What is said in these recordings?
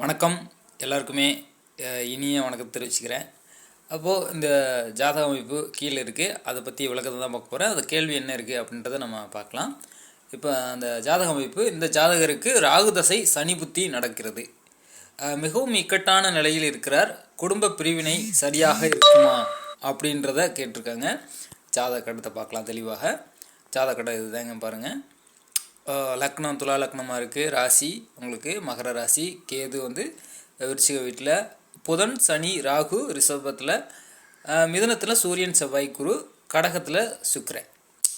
வணக்கம். எல்லாருக்குமே இனிய வணக்கம் தெரிவிச்சுக்கிறேன். அப்போது இந்த ஜாதக அமைப்பு கீழே இருக்குது அதை பற்றி விளக்கத்தை தான் பார்க்க போகிறேன் அது கேள்வி என்ன இருக்குது அப்படின்றத நம்ம பார்க்கலாம். இப்போ அந்த ஜாதக அமைப்பு இந்த ஜாதகருக்கு ராகு தசை சனி புத்தி நடக்கிறது. மிகவும் இக்கட்டான நிலையில் இருக்கிறார். குடும்ப பிரிவினை சரியாக இருக்குமா அப்படின்றத கேட்டிருக்காங்க. ஜாதக கடத்தை பார்க்கலாம் தெளிவாக. ஜாதக கட்டம் இதுதாங்க பாருங்கள் லக்னம் துலா லக்னமாக இருக்குது ராசி உங்களுக்கு மகர ராசி. கேது வந்து விருச்சிக வீட்டில் புதன் சனி ராகு ரிஷபத்தில். மிதனத்தில் சூரியன் செவ்வாய் குரு கடகத்தில் சுக்கரன்.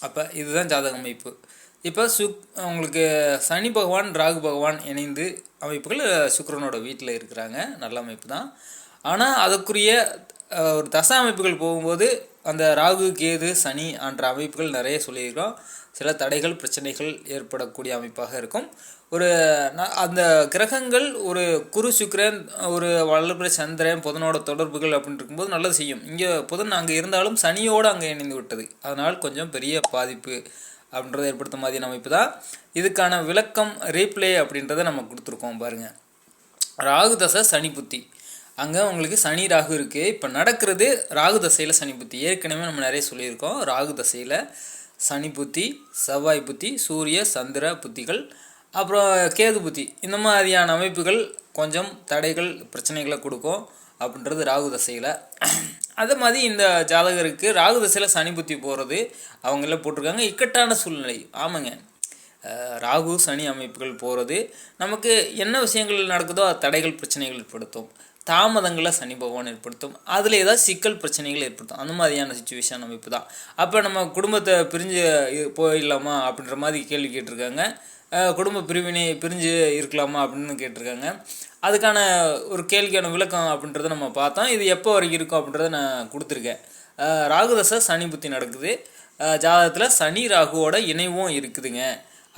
அப்போ இதுதான் ஜாதக அமைப்பு. இப்போ சுக் உங்களுக்கு சனி பகவான் ராகு பகவான் இணைந்து அமைப்புகள் சுக்கரனோட வீட்டில் இருக்கிறாங்க. நல்ல அமைப்பு தான். ஆனால் அதுக்குரிய ஒரு தசா அமைப்புகள் போகும்போது அந்த ராகு கேது சனி என்ற அமைப்புகள் நிறைய சொல்லியிருக்கிறோம். சில தடைகள் பிரச்சனைகள் ஏற்படக்கூடிய அமைப்பாக இருக்கும். ஒரு அந்த கிரகங்கள் ஒரு குரு சுக்கிரன் ஒரு வளர்பிற சந்திரன் புதனோட தொடர்புகள் அப்படின்னு இருக்கும்போது நல்லது செய்யும். இங்கே புதன் அங்கே இருந்தாலும் சனியோடு அங்கே இணைந்து விட்டது. அதனால் கொஞ்சம் பெரிய பாதிப்பு அப்படின்றத ஏற்படுத்தும் மாதிரியான அமைப்பு தான். இதுக்கான விளக்கம் ரீப்ளே அப்படின்றத நம்ம கொடுத்துருக்கோம் பாருங்கள் ராகு தசை சனி புத்தி. அங்கே உங்களுக்கு சனி ராகு இருக்குது இப்போ நடக்கிறது ராகு தசையில் சனி புத்தி. ஏற்கனவே நம்ம நிறைய சொல்லியிருக்கோம். ராகு தசையில் சனி புத்தி செவ்வாய் புத்தி சூரிய சந்திர புத்திகள் அப்புறம் கேது புத்தி. இந்த மாதிரியான அமைப்புகள் கொஞ்சம் தடைகள் பிரச்சனைகளை கொடுக்கும் அப்படின்றது ராகு தசையில். அதே மாதிரி இந்த ஜாதகருக்கு ராகு தசையில் சனி புத்தி போகிறது அவங்கள போட்டிருக்காங்க. இக்கட்டான சூழ்நிலை. ஆமாங்க. ராகு சனி அமைப்புகள் போகிறது நமக்கு என்ன விஷயங்கள் நடக்குதோ அது தடைகள் பிரச்சனைகள் ஏற்படுத்தும். தாமதங்களை சனி பகவான் ஏற்படுத்தும். அதில் ஏதாவது சிக்கல் பிரச்சனைகள் ஏற்படுத்தும். அந்த மாதிரியான சுச்சுவேஷன் அமைப்பு தான். அப்போ நம்ம குடும்பத்தை பிரிஞ்சு போயிடலாமா அப்படின்ற மாதிரி கேள்வி கேட்டிருக்காங்க. குடும்ப பிரிவினை பிரிஞ்சு இருக்கலாமா அப்படின்னு கேட்டிருக்காங்க. அதுக்கான ஒரு கேள்விக்கான விளக்கம் அப்படின்றத நம்ம பார்த்தோம். இது எப்போ வரைக்கும் இருக்கும் அப்படின்றத நான் கொடுத்துருக்கேன். ராகுதசை சனி புத்தி நடக்குது. ஜாதகத்தில் சனி ராகுவோட இணைவும் இருக்குதுங்க.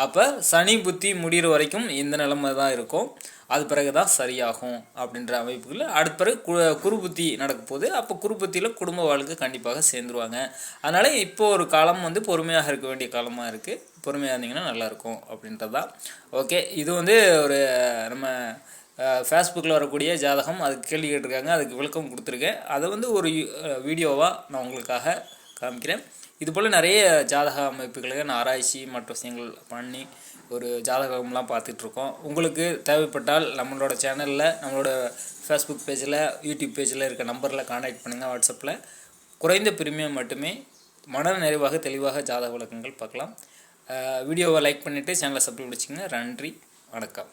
அப்போ சனி புத்தி முடிகிற வரைக்கும் இந்த நிலமை தான் இருக்கும். அது பிறகு தான் சரியாகும் அப்படின்ற அமைப்புகளில் அடுத்த பிறகு கு குரு புத்தி நடக்க போகுது. அப்போ குரு புத்தியில் குடும்ப வாழ்க்கை கண்டிப்பாக சேர்ந்துருவாங்க. அதனால் இப்போ ஒரு காலம் வந்து பொறுமையாக இருக்க வேண்டிய காலமாக இருக்குது பொறுமையாக இருந்தீங்கன்னா நல்லாயிருக்கும் அப்படின்றது தான் ஓகே இது வந்து ஒரு நம்ம ஃபேஸ்புக்கில் வரக்கூடிய ஜாதகம். அதுக்கு கேள்வி கேட்டிருக்காங்க. அதுக்கு விளக்கம் கொடுத்துருக்கேன். அதை வந்து ஒரு வீடியோவாக நான் உங்களுக்காக காமிக்கிறேன். இதுபோல் நிறைய ஜாதக அமைப்புகளுக்கு நான் ஆராய்ச்சி மற்ற விஷயங்கள் பண்ணி ஒரு ஜாதகம்லாம் பார்த்துட்ருக்கோம். உங்களுக்கு தேவைப்பட்டால் நம்மளோட சேனலில் நம்மளோட ஃபேஸ்புக் பேஜில் யூடியூப் பேஜில் இருக்க நம்பரில் காண்டாக்ட் பண்ணுங்கள் வாட்ஸ்அப்பில் குறைந்த பிரிமியம் மட்டுமே மன நிறைவாக தெளிவாக ஜாதக விளக்கங்கள் பார்க்கலாம். வீடியோவை லைக் பண்ணிவிட்டு சேனலை சப்ஸ்கிரைப் வச்சுக்கோங்க நன்றி. வணக்கம்.